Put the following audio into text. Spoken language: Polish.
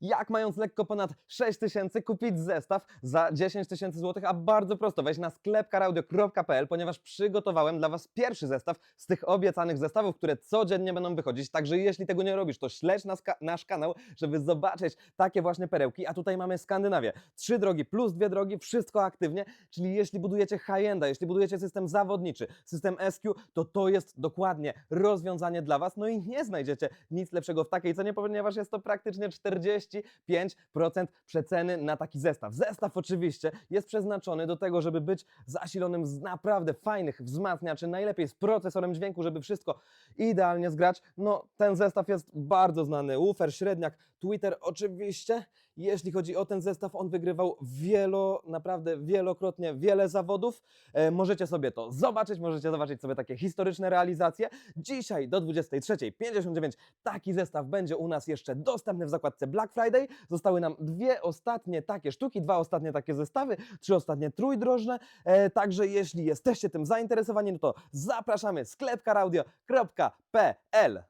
Jak mając lekko ponad 6 tysięcy kupić zestaw za 10 tysięcy złotych? A bardzo prosto, weź na sklepkaraudio.pl, ponieważ przygotowałem dla Was pierwszy zestaw z tych obiecanych zestawów, które codziennie będą wychodzić. Także jeśli tego nie robisz, to śledź nas, nasz kanał, żeby zobaczyć takie właśnie perełki. A tutaj mamy Skandynawię. Trzy drogi plus dwie drogi, wszystko aktywnie, czyli jeśli budujecie high-enda, jeśli budujecie system zawodniczy, system SQ, to to jest dokładnie rozwiązanie dla Was. No i nie znajdziecie nic lepszego w takiej cenie, ponieważ jest to praktycznie 45% przeceny na taki zestaw. Zestaw oczywiście jest przeznaczony do tego, żeby być zasilonym z naprawdę fajnych wzmacniaczy, najlepiej z procesorem dźwięku, żeby wszystko idealnie zgrać. No, ten zestaw jest bardzo znany. Woofer, średniak, Twitter oczywiście. Jeśli chodzi o ten zestaw, on wygrywał wielo, naprawdę wielokrotnie wiele zawodów. E, możecie sobie to zobaczyć, możecie zobaczyć sobie takie historyczne realizacje. Dzisiaj do 23.59 taki zestaw będzie u nas jeszcze dostępny w zakładce Black Friday. Zostały nam dwie ostatnie takie sztuki, dwa ostatnie takie zestawy, trzy ostatnie trójdrożne. E, także jeśli jesteście tym zainteresowani, no to zapraszamy sklepkaraudio.pl